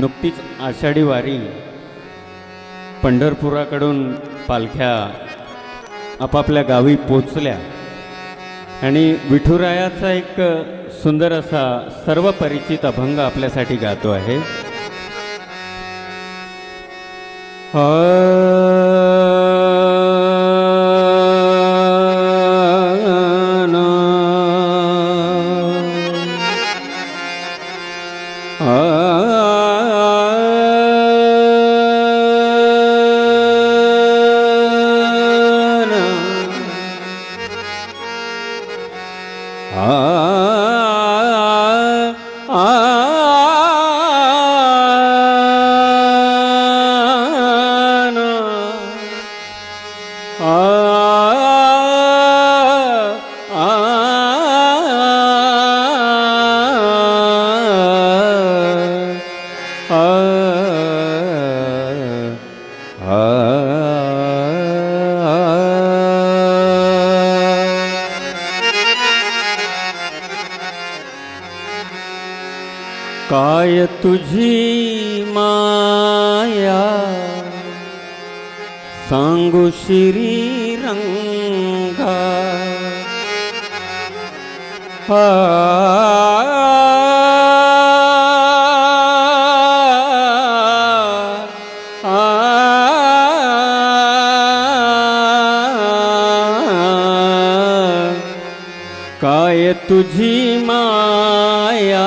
नुकतीच आषाढी वारी पंढरपुराकडून पालख्या आपापल्या गावी पोचल्या आणि विठुरायाचा एक सुंदर असा सर्व परिचित अभंग आपल्यासाठी गातो आहे. काय तुझी माया? सांगू श्री रंगा काय तुझी माया?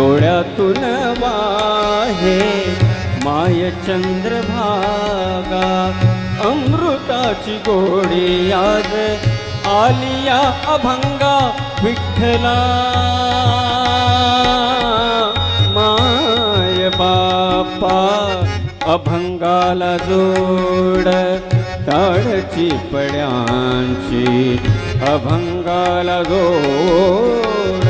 डोळ्यातून वाहे माय चंद्रभागा अमृताची गोडी आज आलिया अभंगा विठ्ठला. माय बापा अभंगाला जोड ताडची पड्यांची अभंगाला जोड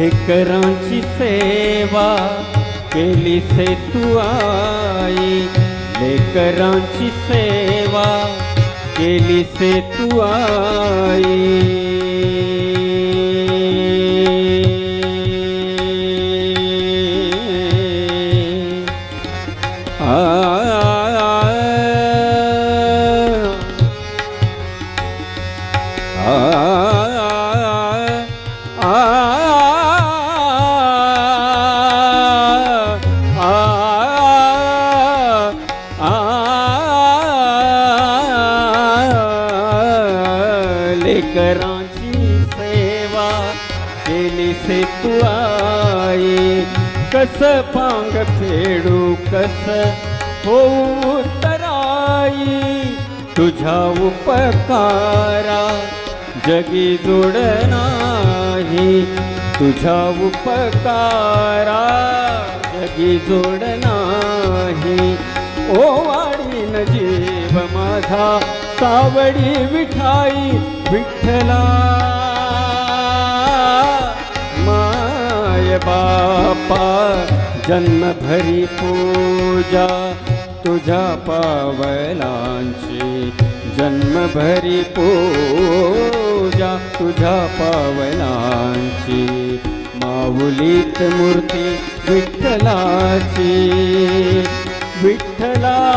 लेकरांची सेवा केली से तू आई। लेकरांची सेवा केली से तू आई। करांची सेवा केली से तू आई. कस पांग फेडू कस होऊ तराई तुझ्या उपकारा जगी जोड नाही. तुझ्या उपकारा जगी जोड नाही. ओ वाढीन जीव माझा सावडी विठाई विठ्ठला. माय बापा जन्मभरी पूजा तुझ्या पावलांची. जन्मभरी पूजा तुझ्या पावलांची. माऊलीत मूर्ती विठ्ठलाची. विठ्ठला.